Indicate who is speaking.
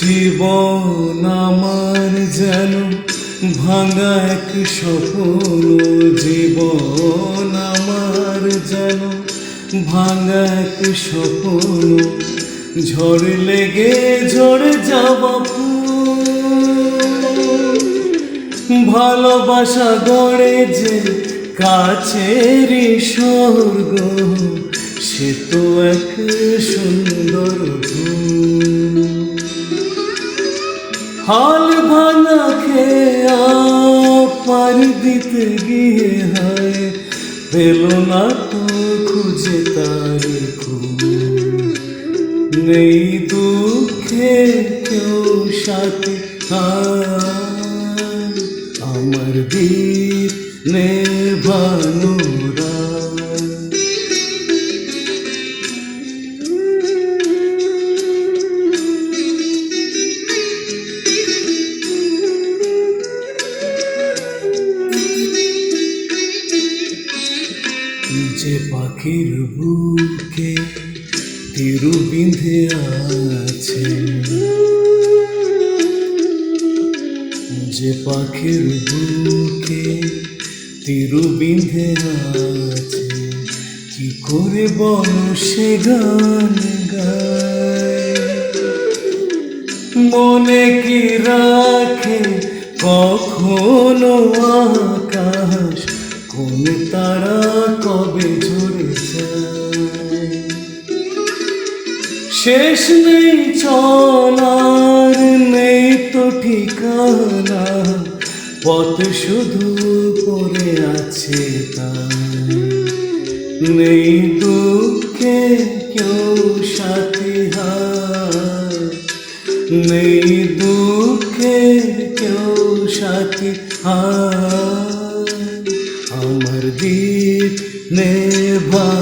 Speaker 1: জীবন আমার যেন ভাঙা এক স্বপ্ন জীবন আমার যেন ভাঙা এক স্বপ্ন ঝড় লেগে ঝড়ে যাওয়া। ভালোবাসা গড়ে যে কাছেরই স্বর্গ, সে তো এক সুন্দর হাল ভাঙা খেয়া পার দিতে গিয়ে হয়, পেল না তো খুঁজে তার নেই দুঃখে কেউ সাথে আমার দীপ নেভানোরা যে পাখির বুকে তিরু বিঁধে আছে যে পাখির বুকে তিরু বিঁধে আছে। কি করে বল গান মনে কি রাখে কখনো আকাশ? কোন তারা কবে ঝরে শেষ নেই চলার, নেই তো ঠিকানা। পথ শুধু পড়ে আছে তাই নেই দুঃখে কেউ সাথী নেই দুঃখে কেউ সাথী আমার দীপ নেভানুরা